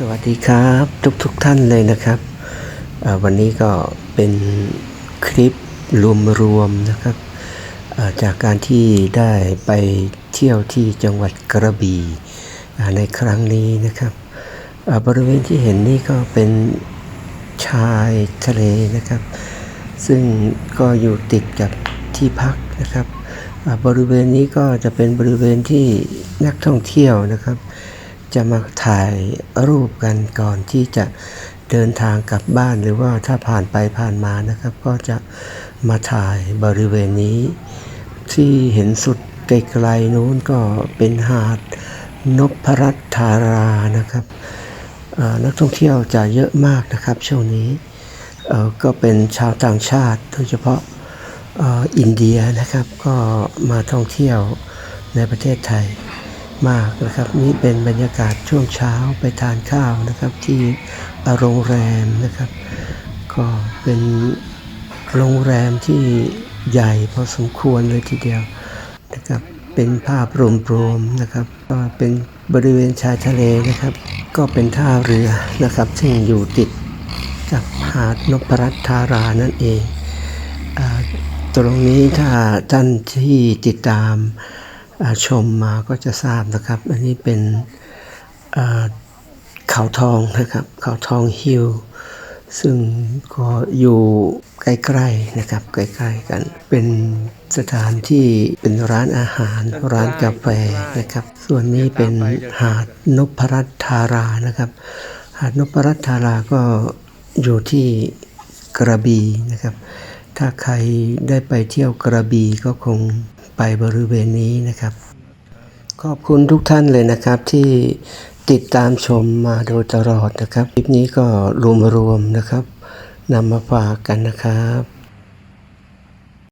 สวัสดีครับทุกทุกท่านเลยนะครับ วันนี้ก็เป็นคลิปรวมๆนะครับ จากการที่ได้ไปเที่ยวที่จังหวัดกระบี่ในครั้งนี้นะครับ บริเวณที่เห็นนี่ก็เป็นชายทะเลนะครับ ซึ่งก็อยู่ติดกับที่พักนะครับ บริเวณนี้ก็จะเป็นบริเวณที่นักท่องเที่ยวนะครับ จะมาถ่ายรูปกันก่อนที่จะเดินทางกลับบ้านหรือว่าถ้าผ่านไปผ่านมานะครับ ก็จะมาถ่ายบริเวณนี้ ที่เห็นสุดไกลๆนู้นก็เป็นหาดนพรัตน์ธารานะครับนักท่องเที่ยวจะเยอะมากนะครับ ช่วงนี้ก็เป็นชาวต่างชาติโดยเฉพาะออินเดียนะครับ ก็มาท่องเที่ยวในประเทศไทย มากนะครับ นี่เป็นบรรยากาศช่วงเช้าไปทานข้าวนะครับ ที่โรงแรมนะครับ ก็เป็นโรงแรมที่ใหญ่พอสมควรเลยทีเดียวนะครับเป็นภาพรวมๆนะครับ ก็เป็นบริเวณชายทะเลนะครับ ก็เป็นท่าเรือนะครับ ซึ่งอยู่ติดกับหาดนพรัตน์ธารานั่นเองอตรงนี้ถ้าท่านที่ติดตาม ชมมาก็จะทราบนะครับ อันนี้เป็นอ่าเขาทองนะครับ เขาทองฮิลซึ่งก็อยู่ใกล้ๆนะครับ ใกล้ๆกัน เป็นสถานที่เป็นร้านอาหาร ร้านกาแฟนะครับ ส่วนนี้เป็นหาดนพรัตน์ธารานะครับ หาดนพรัตน์ธาราก็อยู่ที่กระบี่นะครับ ถ้าใครได้ไปเที่ยวกระบี่ก็คง ไปบริเวณนี้นะครับ ขอบคุณทุกท่านเลยนะครับที่ติดตามชมมาโดยตลอดนะครับ คลิปนี้ก็รวมๆนะครับนำมาฝากกันนะครับ